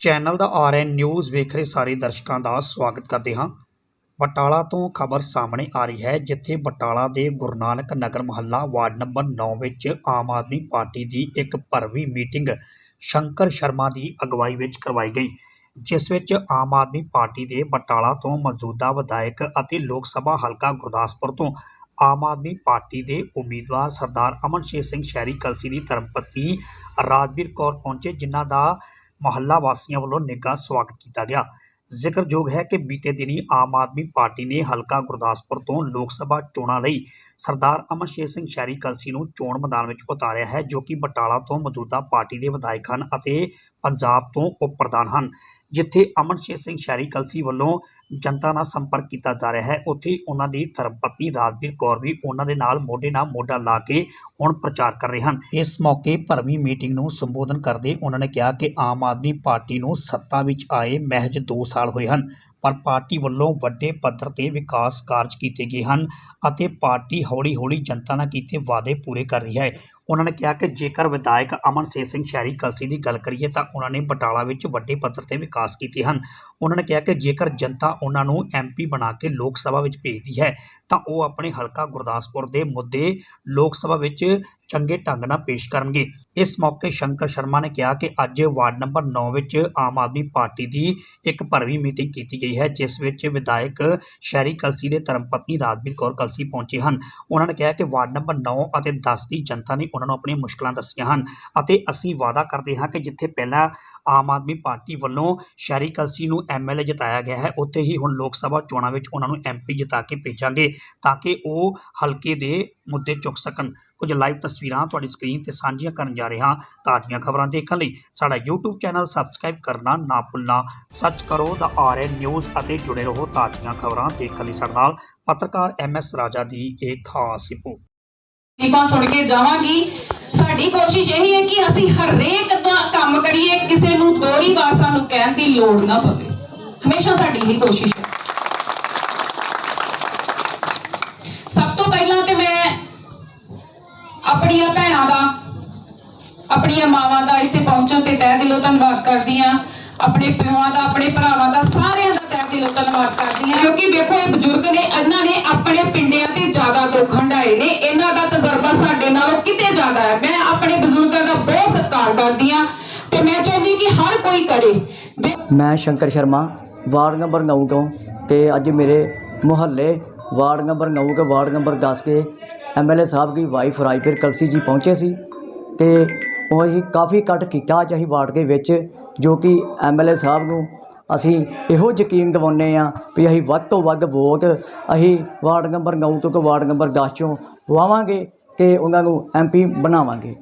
Channel ਦਾ RN news ਵੇਖ ਰਹੇ ਸਾਰੇ ਦਰਸ਼ਕਾਂ ਦਾ ਸਵਾਗਤ ਕਰਦੇ ਹਾਂ। ਬਟਾਲਾ ਤੋਂ ਖਬਰ ਸਾਹਮਣੇ ਆ ਰਹੀ ਹੈ, ਜਿੱਥੇ ਬਟਾਲਾ ਦੇ ਗੁਰੂ ਨਾਨਕ ਨਗਰ ਮਹੱਲਾ ਵਾਰਡ ਨੰਬਰ 9 ਵਿੱਚ ਆਮ ਆਦਮੀ ਪਾਰਟੀ ਦੀ ਇੱਕ ਭਰਵੀ ਮੀਟਿੰਗ ਸ਼ੰਕਰ ਸ਼ਰਮਾ ਦੀ ਅਗਵਾਈ ਵਿੱਚ ਕਰਵਾਈ ਗਈ, ਜਿਸ ਵਿੱਚ ਆਮ ਆਦਮੀ ਪਾਰਟੀ ਦੇ ਬਟਾਲਾ ਤੋਂ ਮੌਜੂਦਾ ਵਿਧਾਇਕ ਅਤੇ ਲੋਕ ਸਭਾ ਹਲਕਾ ਗੁਰਦਾਸਪੁਰ ਤੋਂ ਆਮ ਆਦਮੀ ਪਾਰਟੀ ਦੇ ਉਮੀਦਵਾਰ ਸਰਦਾਰ ਅਮਨਸ਼ੇਰ ਸਿੰਘ ਸ਼ਹਿਰੀ ਕਲਸੀ ਦੀ ਧਰਮਪਤਨੀ ਰਾਜਵੀਰ ਕੌਰ ਪਹੁੰਚੇ, ਜਿਨ੍ਹਾਂ ਦਾ ਮੁਹੱਲਾ ਵਾਸੀਆਂ ਵੱਲੋਂ ਨਿੱਘਾ ਸਵਾਗਤ ਕੀਤਾ ਗਿਆ। ਜ਼ਿਕਰਯੋਗ ਹੈ ਕਿ ਬੀਤੇ ਦਿਨੀ ਆਮ ਆਦਮੀ ਪਾਰਟੀ ਨੇ ਹਲਕਾ ਗੁਰਦਾਸਪੁਰ ਤੋਂ ਲੋਕ ਸਭਾ ਚੋਣਾਂ ਲਈ ਸਰਦਾਰ ਅਮਰਸ਼ੇਰ ਸਿੰਘ ਸ਼ਹਿਰੀ ਕਲਸੀ ਨੂੰ ਚੋਣ ਮੈਦਾਨ ਵਿੱਚ ਉਤਾਰਿਆ ਹੈ, ਜੋ ਕਿ ਬਟਾਲਾ ਤੋਂ ਮੌਜੂਦਾ ਪਾਰਟੀ ਦੇ ਵਿਧਾਇਕ ਹਨ ਅਤੇ ਪੰਜਾਬ ਤੋਂ ਉਪ ਪ੍ਰਧਾਨ ਹਨ। ਜਿੱਥੇ ਅਮਨਸ਼ੇਰ ਸਿੰਘ ਸ਼ਹਿਰੀ ਕਲਸੀ ਵੱਲੋਂ ਜਨਤਾ ਨਾਲ ਸੰਪਰਕ ਕੀਤਾ ਜਾ ਰਿਹਾ ਹੈ। ਉੱਥੇ ਉਹਨਾਂ ਦੀ ਧਰਮਪਤਨੀ ਰਾਜਵੀਰ ਕੌਰ ਵੀ ਉਹਨਾਂ ਦੇ ਨਾਲ ਮੋਢੇ ਨਾਲ ਮੋਢਾ ਲਾ ਕੇ ਹੁਣ ਪ੍ਰਚਾਰ ਕਰ ਰਹੇ ਹਨ। ਇਸ ਮੌਕੇ ਭਰਵੀਂ ਮੀਟਿੰਗ ਨੂੰ ਸੰਬੋਧਨ ਕਰਦੇ ਉਹਨਾਂ ਨੇ ਕਿਹਾ ਕਿ ਆਮ ਆਦਮੀ ਪਾਰਟੀ ਨੂੰ ਸੱਤਾ ਵਿੱਚ ਆਏ ਮਹਿਜ 2 ਸਾਲ ਹੋਏ ਹਨ। ਪਰ ਪਾਰਟੀ ਵੱਲੋਂ ਵੱਡੇ ਪੱਧਰ ਤੇ ਵਿਕਾਸ ਕਾਰਜ ਕੀਤੇ ਗਏ ਹਨ ਅਤੇ ਪਾਰਟੀ ਹੌਲੀ-ਹੌਲੀ ਜਨਤਾ ਨਾਲ ਕੀਤੇ ਵਾਅਦੇ ਪੂਰੇ ਕਰ ਰਹੀ ਹੈ। ਉਹਨਾਂ ਨੇ ਕਿਹਾ ਕਿ ਜੇਕਰ ਵਿਧਾਇਕ ਅਮਨਸੇਰ ਸਿੰਘ ਸ਼ਹਿਰੀ ਕਲਸੀ ਦੀ ਗੱਲ ਕਰੀਏ ਤਾਂ ਉਹਨਾਂ ਨੇ ਬਟਾਲਾ ਵਿੱਚ ਵੱਡੇ ਪੱਧਰ ਤੇ ਵਿਕਾਸ ਕੀਤੇ ਹਨ। ਉਹਨਾਂ ਨੇ ਕਿਹਾ ਕਿ ਜੇਕਰ ਜਨਤਾ ਉਹਨਾਂ ਨੂੰ ਐਮਪੀ ਬਣਾ ਕੇ ਲੋਕ ਸਭਾ ਵਿੱਚ ਭੇਜਦੀ ਹੈ ਤਾਂ ਉਹ ਆਪਣੇ ਹਲਕਾ ਗੁਰਦਾਸਪੁਰ ਦੇ ਮੁੱਦੇ ਲੋਕ ਸਭਾ ਵਿੱਚ ਚੰਗੇ ਢੰਗ ਨਾਲ ਪੇਸ਼ ਕਰਨਗੇ। ਇਸ ਮੌਕੇ ਸ਼ੰਕਰ ਸ਼ਰਮਾ ਨੇ ਕਿਹਾ ਕਿ ਅੱਜ ਵਾਰਡ ਨੰਬਰ 9 ਵਿੱਚ ਆਮ ਆਦਮੀ ਪਾਰਟੀ ਦੀ ਇੱਕ ਭਰਵੀਂ ਮੀਟਿੰਗ ਕੀਤੀ ਗਈ ਹੈ, ਜਿਸ ਵਿੱਚ ਵਿਧਾਇਕ ਸ਼ਹਿਰੀ ਕਲਸੀ ਦੇ ਧਰਮਪਤਨੀ ਰਾਜਵੀਰ ਕੌਰ ਕਲਸੀ ਪਹੁੰਚੇ ਹਨ। ਉਹਨਾਂ ਨੇ ਕਿਹਾ ਕਿ ਵਾਰਡ ਨੰਬਰ 9 ਅਤੇ 10 ਦੀ ਜਨਤਾ ਨੇ ਉਹਨਾਂ ਨੂੰ ਆਪਣੀਆਂ ਮੁਸ਼ਕਲਾਂ ਦੱਸੀਆਂ ਹਨ ਅਤੇ ਅਸੀਂ ਵਾਅਦਾ ਕਰਦੇ ਹਾਂ ਕਿ ਜਿੱਥੇ ਪਹਿਲਾਂ ਆਮ ਆਦਮੀ ਪਾਰਟੀ ਵੱਲੋਂ ਸ਼ਹਿਰੀ ਕਲਸੀ ਨੂੰ ਐਮਐਲਏ ਜਿਤਾਇਆ ਗਿਆ ਹੈ, ਉੱਥੇ ਹੀ ਹੁਣ ਲੋਕ ਸਭਾ ਚੋਣਾਂ ਵਿੱਚ ਉਹਨਾਂ ਨੂੰ ਐਮਪੀ ਜਿਤਾ ਕੇ ਭੇਜਾਂਗੇ ਤਾਂ ਕਿ ਉਹ ਹਲਕੇ ਦੇ ਮੁੱਦੇ ਚੁੱਕ ਸਕਣ। ਕੁਝ ਲਾਈਵ ਤਸਵੀਰਾਂ ਤੁਹਾਡੀ ਸਕਰੀਨ ਤੇ ਸਾਂਝੀਆਂ ਕਰਨ ਜਾ ਰਹੇ ਹਾਂ ਤਾਜ਼ੀਆਂ ਖਬਰਾਂ ਦੇਖਣ ਲਈ ਸਾਡਾ YouTube ਚੈਨਲ ਸਬਸਕ੍ਰਾਈਬ ਕਰਨਾ ਨਾ ਭੁੱਲਣਾ। ਸੱਚ ਕਰੋ ਦਾ ਆਰਐਨ ਨਿਊਜ਼ ਅਤੇ ਜੁੜੇ ਰਹੋ ਤਾਜ਼ੀਆਂ ਖਬਰਾਂ ਦੇਖਣ ਲਈ ਸਾਡੇ ਨਾਲ ਪੱਤਰਕਾਰ ਐਮਐਸ ਰਾਜਾ ਦੀ ਇੱਕ ਖਾਸ ਰਿਪੋਰਟ। ਲਿਖਾਂ ਸੁਣ ਕੇ ਜਾਵਾਂਗੀ। ਸਾਡੀ ਕੋਸ਼ਿਸ਼ ਇਹੀ ਹੈ ਕਿ ਅਸੀਂ ਹਰੇਕ ਦਾ ਕੰਮ ਕਰੀਏ, ਕਿਸੇ ਨੂੰ ਦੋਹਰੀ ਵਾਰ ਸਾਨੂੰ ਕਹਿਣ ਦੀ ਲੋੜ ਨਾ ਪਵੇ। ਹਮੇਸ਼ਾ ਸਾਡੀ ਇਹੀ ਕੋਸ਼ਿਸ਼ ਹੈ ਸਭ ਤੋਂ ਪਹਿਲਾਂ ਤੇ ਮੈਂ ਆਪਣੀਆਂ ਭੈਣਾਂ ਦਾ ਆਪਣੀਆਂ ਮਾਵਾਂ ਦਾ ਇੱਥੇ ਪਹੁੰਚਣ ਤੇ ਤਹਿ ਦਿਲੋਂ ਧੰਨਵਾਦ ਕਰਦੀ ਹਾਂ। ਆਪਣੇ ਪਿਓਾਂ ਦਾ, ਆਪਣੇ ਭਰਾਵਾਂ ਦਾ, ਸਾਰਿਆਂ ਦਾ ਤਹਿ ਦਿਲੋਂ ਧੰਨਵਾਦ ਕਰਦੀ ਹਾਂ। ਕਿਉਂਕਿ ਵੇਖੋ, ਇਹ ਬਜ਼ੁਰਗ ਨੇ, ਇਹਨਾਂ ਨੇ ਆਪਣੇ ਪਿੰਡਿਆਂ ਤੇ ਜ਼ਿਆਦਾ ਦੁੱਖ ਹੰਢਾਏ ਨੇ। ਇਹਨਾਂ ਦਾ ਤਜਰਬਾ ਸਾਡੇ ਨਾਲੋਂ ਕਿਤੇ ਜ਼ਿਆਦਾ ਹੈ। ਮੈਂ ਆਪਣੇ ਬਜ਼ੁਰਗਾਂ ਦਾ ਬਹੁਤ ਸਤਿਕਾਰ ਕਰਦੀ ਹਾਂ ਤੇ ਮੈਂ ਚਾਹੁੰਦੀ ਕਿ ਹਰ ਕੋਈ ਕਰੇ। ਮੈਂ ਸ਼ੰਕਰ ਸ਼ਰਮਾ, ਵਾਰਡ ਨੰਬਰ 9 ਤੋਂ ਤੇ ਅੱਜ ਮੇਰੇ ਮੁਹੱਲੇ ਵਾਰਡ ਨੰਬਰ 9 ਕੇ ਵਾਰਡ ਨੰਬਰ 10 ਕੇ ਐਮਐਲਏ ਸਾਹਿਬ ਦੀ ਵਾਈਫ ਰਾਜਪੀਰ ਕਲਸੀ ਜੀ ਪਹੁੰਚੇ ਸੀ ਤੇ ਉਹ ਅਸੀਂ ਕਾਫੀ ਘੱਟ ਕੀਤਾ ਅੱਜ ਅਸੀਂ ਵਾਰਡ ਦੇ ਵਿੱਚ, ਜੋ ਕਿ ਐਮਐਲਏ ਸਾਹਿਬ ਨੂੰ ਅਸੀਂ ਇਹੋ ਯਕੀਨ ਦਿਵਾਉਂਦੇ ਆ ਵੀ ਅਸੀਂ ਵੱਧ ਤੋਂ ਵੱਧ ਵੋਟ ਅਸੀਂ ਵਾਰਡ ਨੰਬਰ 9 ਤੋਂ ਵਾਰਡ ਨੰਬਰ 10 ਚੋਂ ਪਵਾਵਾਂਗੇ ਤੇ ਉਹਨਾਂ ਨੂੰ ਐਮਪੀ ਬਣਾਵਾਂਗੇ।